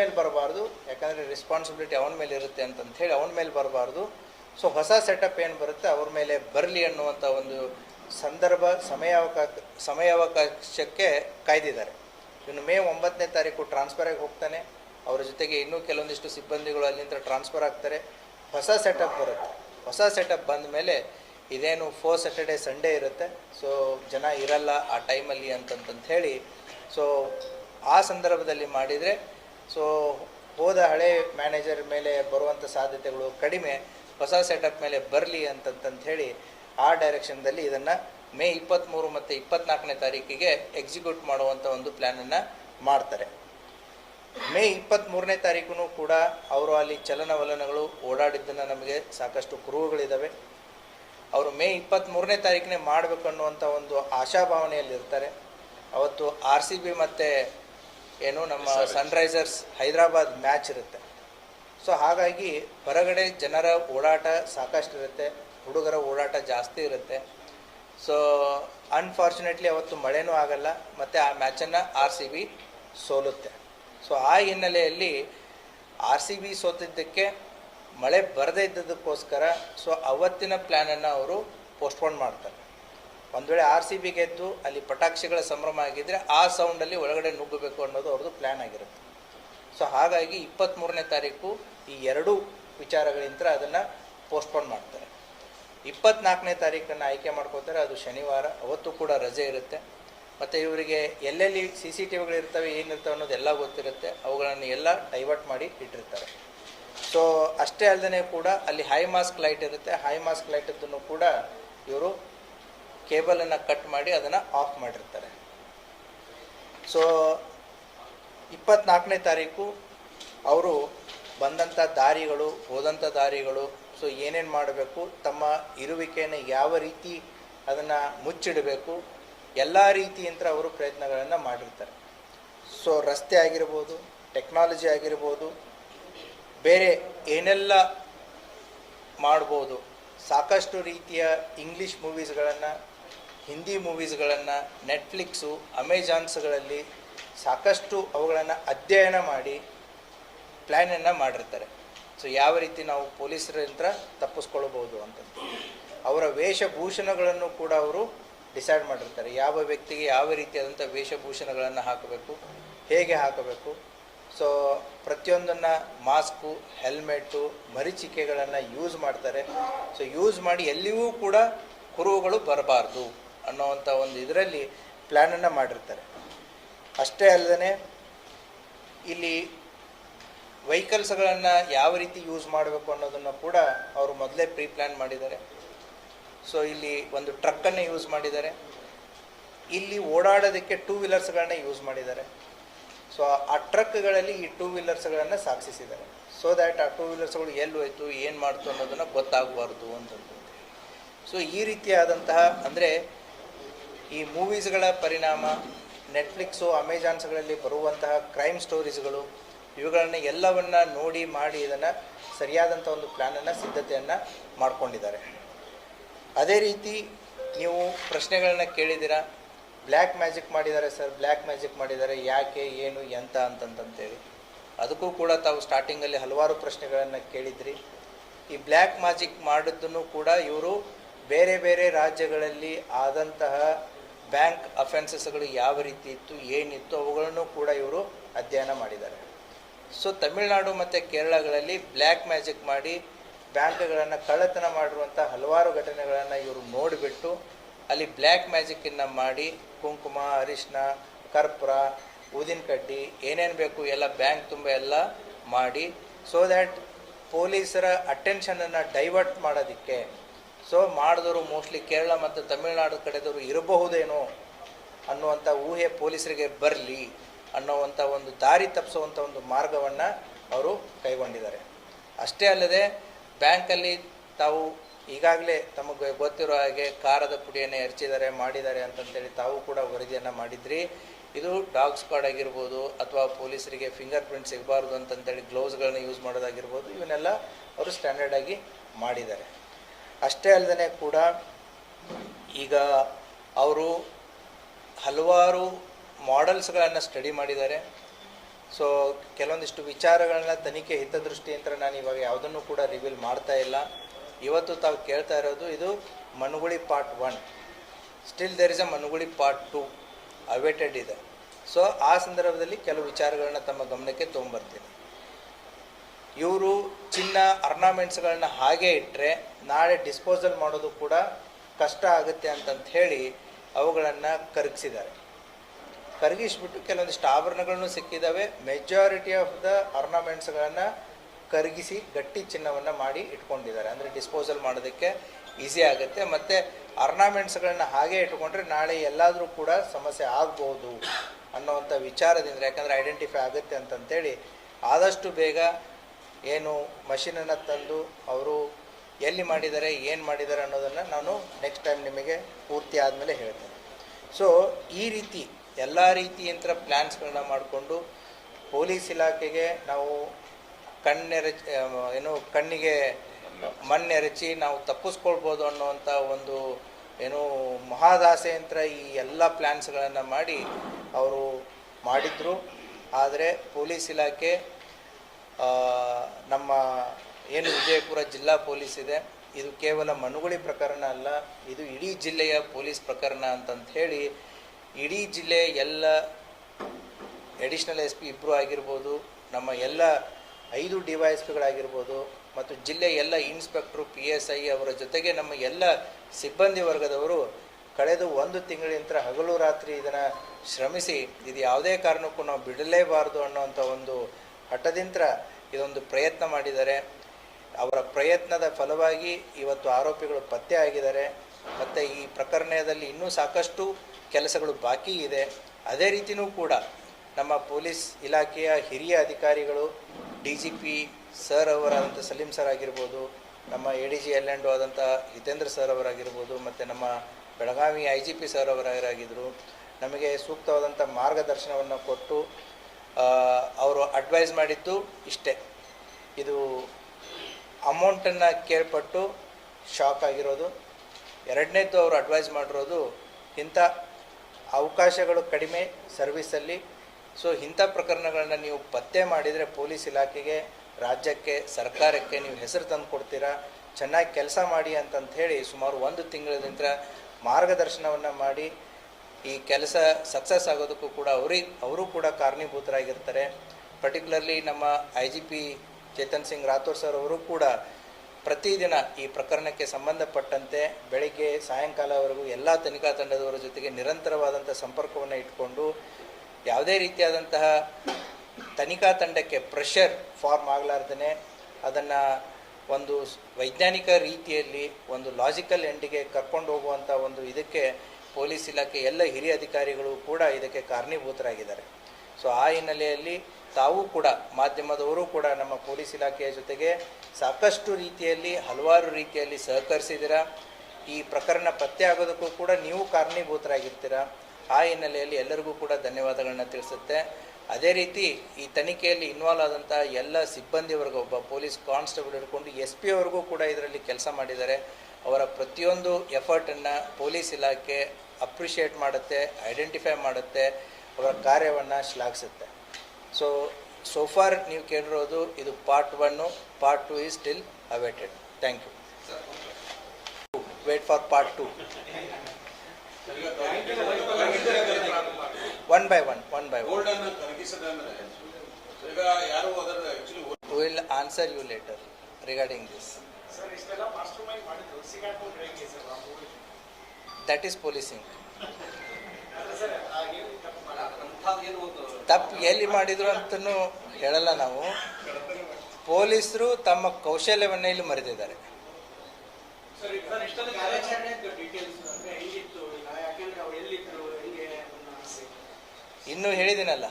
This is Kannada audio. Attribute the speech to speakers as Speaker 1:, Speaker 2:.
Speaker 1: ಮೇಲೆ ಬರಬಾರ್ದು, ಯಾಕಂದರೆ ರೆಸ್ಪಾನ್ಸಿಬಿಲಿಟಿ ಅವನ ಮೇಲೆ ಇರುತ್ತೆ ಅಂತಂತ ಹೇಳಿ ಅವನ ಮೇಲೆ ಬರಬಾರ್ದು. ಸೊ ಹೊಸ ಸೆಟಪ್ ಏನು ಬರುತ್ತೆ? ಅವ್ರ ಮೇಲೆ ಬರಲಿ ಅನ್ನುವಂಥ ಒಂದು ಸಂದರ್ಭ ಸಮಯಾವಕಾಶ ಸಮಯಾವಕಾಶಕ್ಕೆ ಕಾಯ್ದಿದ್ದಾರೆ. ಇನ್ನು ಮೇ ಒಂಬತ್ತನೇ ತಾರೀಕು ಟ್ರಾನ್ಸ್ಫರಾಗಿ ಹೋಗ್ತಾನೆ. ಅವರ ಜೊತೆಗೆ ಇನ್ನೂ ಕೆಲವೊಂದಿಷ್ಟು ಸಿಬ್ಬಂದಿಗಳು ಅಲ್ಲಿಂದ ಟ್ರಾನ್ಸ್ಫರ್ ಆಗ್ತಾರೆ. ಹೊಸ ಸೆಟಪ್ ಬರುತ್ತೆ. ಹೊಸ ಸೆಟಪ್ ಬಂದ ಮೇಲೆ ಇದೇನು ಫೋರ್ ಸ್ಯಾಟರ್ಡೆ ಸಂಡೇ ಇರುತ್ತೆ. ಸೊ ಜನ ಇರಲ್ಲ ಆ ಟೈಮಲ್ಲಿ ಅಂತಂತಂತ ಹೇಳಿ. ಸೊ ಆ ಸಂದರ್ಭದಲ್ಲಿ ಮಾಡಿದರೆ ಸೊ ಹೋದ ಹಳೆ ಮ್ಯಾನೇಜರ್ ಮೇಲೆ ಬರುವಂಥ ಸಾಧ್ಯತೆಗಳು ಕಡಿಮೆ, ಹೊಸ ಸೆಟಪ್ ಮೇಲೆ ಬರಲಿ ಅಂತಂತಂತ ಹೇಳಿ ಆ ಡೈರೆಕ್ಷನ್ದಲ್ಲಿ ಇದನ್ನು ಮೇ ಇಪ್ಪತ್ತ್ಮೂರು ಮತ್ತು ಇಪ್ಪತ್ನಾಲ್ಕನೇ ತಾರೀಕಿಗೆ ಎಕ್ಸಿಕ್ಯೂಟ್ ಮಾಡುವಂಥ ಒಂದು ಪ್ಲ್ಯಾನನ್ನು ಮಾಡ್ತಾರೆ. ಮೇ ಇಪ್ಪತ್ತ್ಮೂರನೇ ತಾರೀಕು ಕೂಡ ಅವರು ಅಲ್ಲಿ ಚಲನವಲನಗಳು ಓಡಾಡಿದ್ದನ್ನು ನಮಗೆ ಸಾಕಷ್ಟು ಕುರುಹುಗಳಿದ್ದಾವೆ ಅವರು ಮೇ ಇಪ್ಪತ್ತ್ಮೂರನೇ ತಾರೀಕನೇ ಮಾಡಬೇಕು ಅನ್ನುವಂಥ ಒಂದು ಆಶಾಭಾವನೆಯಲ್ಲಿರ್ತಾರೆ. ಅವತ್ತು ಆರ್ ಸಿ ಬಿ ಮತ್ತು ಏನು ನಮ್ಮ ಸನ್ರೈಸರ್ಸ್ ಹೈದರಾಬಾದ್ ಮ್ಯಾಚ್ ಇರುತ್ತೆ. ಸೊ ಹಾಗಾಗಿ ಹೊರಗಡೆ ಜನರ ಓಡಾಟ ಸಾಕಷ್ಟು ಇರುತ್ತೆ ಹುಡುಗರ ಓಡಾಟ ಜಾಸ್ತಿ ಇರುತ್ತೆ. ಸೊ ಅನ್ಫಾರ್ಚುನೇಟ್ಲಿ ಅವತ್ತು ಮಳೆನೂ ಆಗಲ್ಲ ಮತ್ತು ಆ ಮ್ಯಾಚನ್ನು ಆರ್ ಸಿ ಬಿ ಸೋಲುತ್ತೆ. ಸೊ ಆ ಹಿನ್ನೆಲೆಯಲ್ಲಿ ಆರ್ ಸಿ ಬಿ ಸೋತಿದ್ದಕ್ಕೆ ಮಳೆ ಬರದೇ ಇದ್ದದಕ್ಕೋಸ್ಕರ ಸೊ ಅವತ್ತಿನ ಪ್ಲ್ಯಾನನ್ನು ಅವರು ಪೋಸ್ಟ್ಪೋನ್ ಮಾಡ್ತಾರೆ. ಒಂದು ವೇಳೆ ಆರ್ ಸಿ ಬಿ ಗೆದ್ದು ಅಲ್ಲಿ ಪಟಾಕ್ಷಿಗಳ ಸಂಭ್ರಮ ಆಗಿದ್ದರೆ ಆ ಸೌಂಡಲ್ಲಿ ಒಳಗಡೆ ನುಗ್ಗಬೇಕು ಅನ್ನೋದು ಅವ್ರದ್ದು ಪ್ಲ್ಯಾನ್ ಆಗಿರುತ್ತೆ. ಸೊ ಹಾಗಾಗಿ ಇಪ್ಪತ್ತ್ಮೂರನೇ ತಾರೀಕು ಈ ಎರಡೂ ವಿಚಾರಗಳಿಂದ ಅದನ್ನು ಪೋಸ್ಟ್ಪೋನ್ ಮಾಡ್ತಾರೆ. ಇಪ್ಪತ್ನಾಲ್ಕನೇ ತಾರೀಕನ್ನು ಆಯ್ಕೆ ಮಾಡ್ಕೋತಾರೆ, ಅದು ಶನಿವಾರ, ಅವತ್ತು ಕೂಡ ರಜೆ ಇರುತ್ತೆ. ಮತ್ತು ಇವರಿಗೆ ಎಲ್ಲೆಲ್ಲಿ ಸಿ ಸಿ ಟಿ ವಿಗಳಿರ್ತವೆ ಏನಿರ್ತವೆ ಅನ್ನೋದೆಲ್ಲ ಗೊತ್ತಿರುತ್ತೆ. ಅವುಗಳನ್ನು ಎಲ್ಲ ಡೈವರ್ಟ್ ಮಾಡಿ ಇಟ್ಟಿರ್ತಾರೆ. ಸೊ ಅಷ್ಟೇ ಅಲ್ಲದೆ ಕೂಡ ಅಲ್ಲಿ ಹೈ ಮಾಸ್ಕ್ ಲೈಟ್ ಇರುತ್ತೆ. ಹೈ ಮಾಸ್ಕ್ ಲೈಟದ್ದನ್ನು ಕೂಡ ಇವರು ಕೇಬಲನ್ನು ಕಟ್ ಮಾಡಿ ಅದನ್ನು ಆಫ್ ಮಾಡಿರ್ತಾರೆ. ಸೊ ಇಪ್ಪತ್ನಾಲ್ಕನೇ ತಾರೀಕು ಅವರು ಬಂದಂಥ ದಾರಿಗಳು ಹೋದಂಥ ದಾರಿಗಳು ಸೊ ಏನೇನು ಮಾಡಬೇಕು, ತಮ್ಮ ಇರುವಿಕೆಯನ್ನು ಯಾವ ರೀತಿ ಅದನ್ನು ಮುಚ್ಚಿಡಬೇಕು, ಎಲ್ಲ ರೀತಿಯಿಂದ ಅವರು ಪ್ರಯತ್ನಗಳನ್ನು ಮಾಡಿರ್ತಾರೆ. ಸೊ ರಸ್ತೆ ಆಗಿರ್ಬೋದು ಟೆಕ್ನಾಲಜಿ ಆಗಿರ್ಬೋದು, ಬೇರೆ ಏನೆಲ್ಲ ಮಾಡ್ಬೋದು, ಸಾಕಷ್ಟು ರೀತಿಯ ಇಂಗ್ಲೀಷ್ ಮೂವೀಸ್ಗಳನ್ನು ಹಿಂದಿ ಮೂವೀಸ್ಗಳನ್ನು ನೆಟ್ಫ್ಲಿಕ್ಸು ಅಮೆಜಾನ್ಸ್ಗಳಲ್ಲಿ ಸಾಕಷ್ಟು ಅವುಗಳನ್ನು ಅಧ್ಯಯನ ಮಾಡಿ ಪ್ಲ್ಯಾನನ್ನು ಮಾಡಿರ್ತಾರೆ. ಸೊ ಯಾವ ರೀತಿ ನಾವು ಪೊಲೀಸರಿಂದ ತಪ್ಪಿಸ್ಕೊಳ್ಬೋದು ಅಂತ ಅವರ ವೇಷಭೂಷಣಗಳನ್ನು ಕೂಡ ಅವರು ಡಿಸೈಡ್ ಮಾಡಿರ್ತಾರೆ. ಯಾವ ವ್ಯಕ್ತಿಗೆ ಯಾವ ರೀತಿಯಾದಂಥ ವೇಷಭೂಷಣಗಳನ್ನು ಹಾಕಬೇಕು, ಹೇಗೆ ಹಾಕಬೇಕು. ಸೊ ಪ್ರತಿಯೊಂದನ್ನು ಮಾಸ್ಕು ಹೆಲ್ಮೆಟ್ಟು ಮರಿಚಿಕೆಗಳನ್ನು ಯೂಸ್ ಮಾಡ್ತಾರೆ. ಸೊ ಯೂಸ್ ಮಾಡಿ ಎಲ್ಲಿಯೂ ಕೂಡ ಕುರುಹುಗಳು ಬರಬಾರ್ದು. ಅನ್ನೋವಂಥ ಒಂದು ಇದರಲ್ಲಿ ಪ್ಲ್ಯಾನನ್ನು ಮಾಡಿರ್ತಾರೆ. ಅಷ್ಟೇ ಅಲ್ಲದೆ ಇಲ್ಲಿ ವೆಹಿಕಲ್ಸ್ಗಳನ್ನು ಯಾವ ರೀತಿ ಯೂಸ್ ಮಾಡಬೇಕು ಅನ್ನೋದನ್ನು ಕೂಡ ಅವರು ಮೊದಲೇ ಪ್ರೀ ಪ್ಲ್ಯಾನ್ ಮಾಡಿದ್ದಾರೆ. ಸೊ ಇಲ್ಲಿ ಒಂದು ಟ್ರಕ್ಕನ್ನು ಯೂಸ್ ಮಾಡಿದ್ದಾರೆ. ಇಲ್ಲಿ ಓಡಾಡೋದಕ್ಕೆ ಟೂ ವೀಲರ್ಸ್ಗಳನ್ನ ಯೂಸ್ ಮಾಡಿದ್ದಾರೆ. ಸೊ ಆ ಟ್ರಕ್ಗಳಲ್ಲಿ ಈ ಟೂ ವೀಲರ್ಸ್ಗಳನ್ನು ಸಾಕ್ಷಿಸಿದ್ದಾರೆ ಸೊ ದ್ಯಾಟ್ ಆ ಟೂ ವೀಲರ್ಸ್ಗಳು ಎಲ್ಲಿ ಹೋಯ್ತು, ಏನು ಮಾಡ್ತು ಅನ್ನೋದನ್ನು ಗೊತ್ತಾಗಬಾರ್ದು ಅಂತಂದು ಸೊ ಈ ರೀತಿಯಾದಂತಹ, ಅಂದರೆ ಈ ಮೂವೀಸ್ಗಳ ಪರಿಣಾಮ ನೆಟ್ಫ್ಲಿಕ್ಸು, ಅಮೆಜಾನ್ಸ್ಗಳಲ್ಲಿ ಬರುವಂತಹ ಕ್ರೈಮ್ ಸ್ಟೋರೀಸ್ಗಳು, ಇವುಗಳನ್ನು ಎಲ್ಲವನ್ನ ನೋಡಿ ಮಾಡಿ ಇದನ್ನು ಸರಿಯಾದಂಥ ಒಂದು ಪ್ಲ್ಯಾನನ್ನು ಸಿದ್ಧತೆಯನ್ನು ಮಾಡ್ಕೊಂಡಿದ್ದಾರೆ. ಅದೇ ರೀತಿ ನೀವು ಪ್ರಶ್ನೆಗಳನ್ನ ಕೇಳಿದ್ದೀರಾ? ಬ್ಲ್ಯಾಕ್ ಮ್ಯಾಜಿಕ್ ಮಾಡಿದ್ದಾರೆ ಸರ್. ಬ್ಲ್ಯಾಕ್ ಮ್ಯಾಜಿಕ್ ಮಾಡಿದ್ದಾರೆ. ಯಾಕೆ, ಏನು, ಎಂತ ಅಂತಂತಂತೇಳಿ. ಅದಕ್ಕೂ ಕೂಡ ತಾವು ಸ್ಟಾರ್ಟಿಂಗಲ್ಲಿ ಹಲವಾರು ಪ್ರಶ್ನೆಗಳನ್ನು ಕೇಳಿದ್ರಿ. ಈ ಬ್ಲ್ಯಾಕ್ ಮ್ಯಾಜಿಕ್ ಮಾಡಿದ್ದನ್ನು ಕೂಡ ಇವರು ಬೇರೆ ಬೇರೆ ರಾಜ್ಯಗಳಲ್ಲಿ ಆದಂತಹ ಬ್ಯಾಂಕ್ ಅಫೆನ್ಸಸ್ಗಳು ಯಾವ ರೀತಿ ಇತ್ತು, ಏನಿತ್ತು, ಅವುಗಳನ್ನು ಕೂಡ ಇವರು ಅಧ್ಯಯನ ಮಾಡಿದ್ದಾರೆ. ಸೊ ತಮಿಳುನಾಡು ಮತ್ತು ಕೇರಳಗಳಲ್ಲಿ ಬ್ಲ್ಯಾಕ್ ಮ್ಯಾಜಿಕ್ ಮಾಡಿ ಬ್ಯಾಂಕ್ಗಳನ್ನು ಕಳ್ಳತನ ಮಾಡಿರುವಂಥ ಹಲವಾರು ಘಟನೆಗಳನ್ನು ಇವರು ನೋಡಿಬಿಟ್ಟು ಅಲ್ಲಿ ಬ್ಲ್ಯಾಕ್ ಮ್ಯಾಜಿಕ್ಕನ್ನು ಮಾಡಿ ಕುಂಕುಮ ಅರಿಶಿನ ಕರ್ಪೂರ, ಊದಿನ ಕಡ್ಡಿ, ಏನೇನು ಬೇಕು ಎಲ್ಲ ಬ್ಯಾಂಕ್ ತುಂಬ ಎಲ್ಲ ಮಾಡಿ ಸೊ ದ್ಯಾಟ್ ಪೊಲೀಸರ ಅಟೆನ್ಷನನ್ನು ಡೈವರ್ಟ್ ಮಾಡೋದಕ್ಕೆ ಸೊ ಮಾಡಿದವರು ಮೋಸ್ಟ್ಲಿ ಕೇರಳ ಮತ್ತು ತಮಿಳುನಾಡು ಕಡೆದವರು ಇರಬಹುದೇನೋ ಅನ್ನುವಂಥ ಊಹೆ ಪೊಲೀಸರಿಗೆ ಬರಲಿ ಅನ್ನೋವಂಥ ಒಂದು ದಾರಿ ತಪ್ಪಿಸುವಂಥ ಒಂದು ಮಾರ್ಗವನ್ನು ಅವರು ಕೈಗೊಂಡಿದ್ದಾರೆ. ಅಷ್ಟೇ ಅಲ್ಲದೆ, ಬ್ಯಾಂಕಲ್ಲಿ ತಾವು ಈಗಾಗಲೇ ತಮಗೆ ಗೊತ್ತಿರೋ ಹಾಗೆ ಖಾರದ ಪುಡಿಯನ್ನು ಎರಚಿದ್ದಾರೆ, ಮಾಡಿದ್ದಾರೆ ಅಂತಂತೇಳಿ ತಾವು ಕೂಡ ವರದಿಯನ್ನು ಮಾಡಿದ್ರಿ. ಇದು ಡಾಗ್ ಸ್ಕ್ವಾಡ್ ಆಗಿರ್ಬೋದು ಅಥವಾ ಪೊಲೀಸರಿಗೆ ಫಿಂಗರ್ ಪ್ರಿಂಟ್ ಸಿಗಬಾರ್ದು ಅಂತಂತೇಳಿ ಗ್ಲೌಸ್ಗಳನ್ನ ಯೂಸ್ ಮಾಡೋದಾಗಿರ್ಬೋದು, ಇವನ್ನೆಲ್ಲ ಅವರು ಸ್ಟ್ಯಾಂಡರ್ಡಾಗಿ ಮಾಡಿದ್ದಾರೆ. ಅಷ್ಟೇ ಅಲ್ಲದೆ ಕೂಡ ಈಗ ಅವರು ಹಲವಾರು ಮಾಡೆಲ್ಸ್ಗಳನ್ನು ಸ್ಟಡಿ ಮಾಡಿದ್ದಾರೆ. ಸೊ ಕೆಲವೊಂದಿಷ್ಟು ವಿಚಾರಗಳನ್ನ ತನಿಖೆ ಹಿತದೃಷ್ಟಿಯಿಂದ ನಾನು ಇವಾಗ ಯಾವುದನ್ನು ಕೂಡ ರಿವೀಲ್ ಮಾಡ್ತಾ ಇಲ್ಲ. ಇವತ್ತು ತಾವು ಕೇಳ್ತಾ ಇರೋದು ಇದು Managuli part one still there is a Managuli part two awaited ಇದೆ. ಸೊ ಆ ಸಂದರ್ಭದಲ್ಲಿ ಕೆಲವು ವಿಚಾರಗಳನ್ನ ತಮ್ಮ ಗಮನಕ್ಕೆ ತೊಗೊಂಬರ್ತೀನಿ. ಇವರು ಚಿನ್ನ ಅರ್ನಾಮೆಂಟ್ಸ್ಗಳನ್ನ ಹಾಗೆ ಇಟ್ಟರೆ ನಾಳೆ ಡಿಸ್ಪೋಸಲ್ ಮಾಡೋದು ಕೂಡ ಕಷ್ಟ ಆಗುತ್ತೆ ಅಂತಂತ ಹೇಳಿ ಅವುಗಳನ್ನು ಕರಗಿಸಿದ್ದಾರೆ. ಕರಗಿಸ್ಬಿಟ್ಟು ಕೆಲವೊಂದಿಷ್ಟು ಆಭರಣಗಳನ್ನು ಸಿಕ್ಕಿದ್ದಾವೆ ಮೆಜಾರಿಟಿ ಆಫ್ ದ ಅರ್ನಾಮೆಂಟ್ಸ್ಗಳನ್ನು ಕರಗಿಸಿ ಗಟ್ಟಿ ಚಿನ್ನವನ್ನು ಮಾಡಿ ಇಟ್ಕೊಂಡಿದ್ದಾರೆ. ಅಂದರೆ ಡಿಸ್ಪೋಸಲ್ ಮಾಡೋದಕ್ಕೆ ಈಸಿ ಆಗುತ್ತೆ. ಮತ್ತು ಅರ್ನಾಮೆಂಟ್ಸ್ಗಳನ್ನ ಹಾಗೆ ಇಟ್ಕೊಂಡ್ರೆ ನಾಳೆ ಎಲ್ಲಾದರೂ ಕೂಡ ಸಮಸ್ಯೆ ಆಗ್ಬೋದು ಅನ್ನೋವಂಥ ವಿಚಾರದಿಂದ, ಯಾಕಂದರೆ ಐಡೆಂಟಿಫೈ ಆಗುತ್ತೆ ಅಂತಂತೇಳಿ ಆದಷ್ಟು ಬೇಗ ಏನು ಮಷಿನನ್ನು ತಂದು ಅವರು ಎಲ್ಲಿ ಮಾಡಿದ್ದಾರೆ, ಏನು ಮಾಡಿದ್ದಾರೆ ಅನ್ನೋದನ್ನು ನಾನು ನೆಕ್ಸ್ಟ್ ಟೈಮ್ ನಿಮಗೆ ಪೂರ್ತಿ ಆದಮೇಲೆ ಹೇಳ್ತೇನೆ. ಸೊ ಈ ರೀತಿ ಎಲ್ಲ ರೀತಿಯಂತ್ರ ಪ್ಲ್ಯಾನ್ಸ್ಗಳನ್ನ ಮಾಡಿಕೊಂಡು ಪೊಲೀಸ್ ಇಲಾಖೆಗೆ ನಾವು ಕಣ್ಣೆರಚಿ ಏನು ಕಣ್ಣಿಗೆ ಮಣ್ಣೆರಚಿ ನಾವು ತಪ್ಪಿಸ್ಕೊಳ್ಬೋದು ಅನ್ನುವಂಥ ಒಂದು ಏನು ಮಹಾದಾಸೆಯಂತ್ರ ಈ ಎಲ್ಲ ಪ್ಲ್ಯಾನ್ಸ್ಗಳನ್ನು ಮಾಡಿ ಅವರು ಮಾಡಿದ್ರು. ಆದರೆ ಪೊಲೀಸ್ ಇಲಾಖೆ ನಮ್ಮ ಏನು ವಿಜಯಪುರ ಜಿಲ್ಲಾ ಪೊಲೀಸ್ ಇದೆ, ಇದು ಕೇವಲ ಮನುಗುಳಿ ಪ್ರಕರಣ ಅಲ್ಲ, ಇದು ಇಡೀ ಜಿಲ್ಲೆಯ ಪೊಲೀಸ್ ಪ್ರಕರಣ ಅಂತಂತ ಹೇಳಿ, ಇಡೀ ಜಿಲ್ಲೆ ಎಲ್ಲ ಎಡಿಷ್ನಲ್ ಎಸ್ ಪಿ ಇಬ್ಬರು ಆಗಿರ್ಬೋದು, ನಮ್ಮ ಎಲ್ಲ ಐದು ಡಿ ವೈ ಎಸ್ ಪಿಗಳಾಗಿರ್ಬೋದು ಮತ್ತು ಜಿಲ್ಲೆ ಎಲ್ಲ ಇನ್ಸ್ಪೆಕ್ಟ್ರು ಪಿ ಎಸ್ ಐ ಅವರ ಜೊತೆಗೆ ನಮ್ಮ ಎಲ್ಲ ಸಿಬ್ಬಂದಿ ವರ್ಗದವರು ಕಳೆದ ಒಂದು ತಿಂಗಳಿಂದ ಹಗಲು ರಾತ್ರಿ ಇದನ್ನು ಶ್ರಮಿಸಿ, ಇದು ಯಾವುದೇ ಕಾರಣಕ್ಕೂ ನಾವು ಬಿಡಲೇಬಾರದು ಅನ್ನೋವಂಥ ಒಂದು ಹಠದಿಂತ್ರ ಇದೊಂದು ಪ್ರಯತ್ನ ಮಾಡಿದ್ದಾರೆ ಅವರ ಪ್ರಯತ್ನದ ಫಲವಾಗಿ ಇವತ್ತು ಆರೋಪಿಗಳು ಪತ್ತೆ ಆಗಿದ್ದಾರೆ. ಮತ್ತು ಈ ಪ್ರಕರಣದಲ್ಲಿ ಇನ್ನೂ ಸಾಕಷ್ಟು ಕೆಲಸಗಳು ಬಾಕಿ ಇದೆ. ಅದೇ ರೀತಿಯೂ ಕೂಡ ನಮ್ಮ ಪೊಲೀಸ್ ಇಲಾಖೆಯ ಹಿರಿಯ ಅಧಿಕಾರಿಗಳು, ಡಿ ಜಿ ಪಿ ಸರ್ ಅವರಾದಂಥ ಸಲೀಂ ಸರ್ ಆಗಿರ್ಬೋದು, ನಮ್ಮ A D G L and ಆದಂಥ ಹಿತೇಂದ್ರ ಸರ್ ಅವರಾಗಿರ್ಬೋದು, ಮತ್ತು ನಮ್ಮ Belagavi I G P sir ಅವರಾಗಿದ್ದರು. ನಮಗೆ ಸೂಕ್ತವಾದಂಥ ಮಾರ್ಗದರ್ಶನವನ್ನು ಕೊಟ್ಟು ಅವರು ಅಡ್ವೈಸ್ ಮಾಡಿದ್ದು ಇಷ್ಟೇ. ಇದು ಅಮೌಂಟನ್ನು ಕೇಳ್ಪಟ್ಟು ಶಾಕ್ ಆಗಿರೋದು. ಎರಡನೇದ್ದು ಅವರು ಅಡ್ವೈಸ್ ಮಾಡಿರೋದು ಇಂಥ ಅವಕಾಶಗಳು ಕಡಿಮೆ ಸರ್ವಿಸಲ್ಲಿ ಸೊ ಇಂಥ ಪ್ರಕರಣಗಳನ್ನ ನೀವು ಪತ್ತೆ ಮಾಡಿದರೆ ಪೊಲೀಸ್ ಇಲಾಖೆಗೆ, ರಾಜ್ಯಕ್ಕೆ, ಸರ್ಕಾರಕ್ಕೆ ನೀವು ಹೆಸರು ತಂದು ಕೊಡ್ತೀರಾ? ಚೆನ್ನಾಗಿ ಕೆಲಸ ಮಾಡಿ ಅಂತಂಥೇಳಿ ಸುಮಾರು ಒಂದು ತಿಂಗಳಿಂದ ಮಾರ್ಗದರ್ಶನವನ್ನು ಮಾಡಿ ಈ ಕೆಲಸ ಸಕ್ಸಸ್ ಆಗೋದಕ್ಕೂ ಕೂಡ ಅವ್ರಿಗೆ ಅವರು ಕೂಡ ಕಾರಣೀಭೂತರಾಗಿರ್ತಾರೆ. ಪರ್ಟಿಕ್ಯುಲರ್ಲಿ ನಮ್ಮ I G P Chetan Singh Rathore sir ಅವರು ಕೂಡ ಪ್ರತಿದಿನ ಈ ಪ್ರಕರಣಕ್ಕೆ ಸಂಬಂಧಪಟ್ಟಂತೆ ಬೆಳಿಗ್ಗೆ ಸಾಯಂಕಾಲವರೆಗೂ ಎಲ್ಲ ತನಿಖಾ ತಂಡದವರ ಜೊತೆಗೆ ನಿರಂತರವಾದಂಥ ಸಂಪರ್ಕವನ್ನು ಇಟ್ಕೊಂಡು ಯಾವುದೇ ರೀತಿಯಾದಂತಹ ತನಿಖಾ ತಂಡಕ್ಕೆ ಪ್ರೆಷರ್ ಫಾರ್ಮ್ ಆಗಲಾರ್ದೇ ಅದನ್ನು ಒಂದು ವೈಜ್ಞಾನಿಕ ರೀತಿಯಲ್ಲಿ ಒಂದು ಲಾಜಿಕಲ್ ಎಂಡಿಗೆ ಕರ್ಕೊಂಡು ಹೋಗುವಂಥ ಒಂದು ಇದಕ್ಕೆ ಪೊಲೀಸ್ ಇಲಾಖೆ ಎಲ್ಲ ಹಿರಿಯ ಅಧಿಕಾರಿಗಳು ಕೂಡ ಇದಕ್ಕೆ ಕಾರಣೀಭೂತರಾಗಿದ್ದಾರೆ. ಸೊ ಆ ಹಿನ್ನೆಲೆಯಲ್ಲಿ ತಾವು ಕೂಡ ಮಾಧ್ಯಮದವರು ಕೂಡ ನಮ್ಮ ಪೊಲೀಸ್ ಇಲಾಖೆಯ ಜೊತೆಗೆ ಸಾಕಷ್ಟು ರೀತಿಯಲ್ಲಿ, ಹಲವಾರು ರೀತಿಯಲ್ಲಿ ಸಹಕರಿಸಿದ್ದೀರಾ? ಈ ಪ್ರಕರಣ ಪತ್ತೆ ಆಗೋದಕ್ಕೂ ಕೂಡ ನೀವು ಕಾರಣೀಭೂತರಾಗಿರ್ತೀರ? ಆ ಹಿನ್ನೆಲೆಯಲ್ಲಿ ಎಲ್ಲರಿಗೂ ಕೂಡ ಧನ್ಯವಾದಗಳನ್ನ ತಿಳಿಸುತ್ತೆ. ಅದೇ ರೀತಿ ಈ ತನಿಖೆಯಲ್ಲಿ ಇನ್ವಾಲ್ವ್ ಆದಂಥ ಎಲ್ಲ ಸಿಬ್ಬಂದಿ ವರ್ಗ ಒಬ್ಬ ಪೊಲೀಸ್ ಕಾನ್ಸ್ಟೇಬಲ್ ಹಿಡ್ಕೊಂಡು ಎಸ್ ಪಿ ಅವ್ರಿಗೂ ಕೂಡ ಇದರಲ್ಲಿ ಕೆಲಸ ಮಾಡಿದ್ದಾರೆ. ಅವರ ಪ್ರತಿಯೊಂದು ಎಫರ್ಟನ್ನು ಪೊಲೀಸ್ ಇಲಾಖೆ ಅಪ್ರಿಷಿಯೇಟ್ ಮಾಡುತ್ತೆ, ಐಡೆಂಟಿಫೈ ಮಾಡುತ್ತೆ, ಅವರ ಕಾರ್ಯವನ್ನು ಶ್ಲಾಘಿಸುತ್ತೆ. ಸೊ ಸೋಫಾರ್ ನೀವು ಕೇಳಿರೋದು ಇದು part one part two is still awaited thank you wait for part two one by one one by one will answer you later regarding this that is policing ತಪ್ಪು ಎಲ್ಲಿ ಮಾಡಿದ್ರು ಅಂತಲೂ ಹೇಳಲ್ಲ ನಾವು. ಪೊಲೀಸರು ತಮ್ಮ ಕೌಶಲ್ಯವನ್ನು ಇಲ್ಲಿ ಮರೆತಿದ್ದಾರೆ
Speaker 2: ಸರ್ ಈಗ ಸರ್ ಇಷ್ಟೊಂದು ಕಾರ್ಯಾಚರಣೆ ಡೀಟೇಲ್ಸ್ ಅಂದ್ರೆ ಹೆಂಗಿತ್ತು ಈಗ ಯಾಕೆಂದ್ರೆ ಅವ್ರು ಎಲ್ಲಿದ್ರು ಹೆಂಗೆ ಅನ್ನೋ ಆಸೆ
Speaker 1: ಇನ್ನೂ ಹೇಳಿದ್ದೀನಲ್ಲ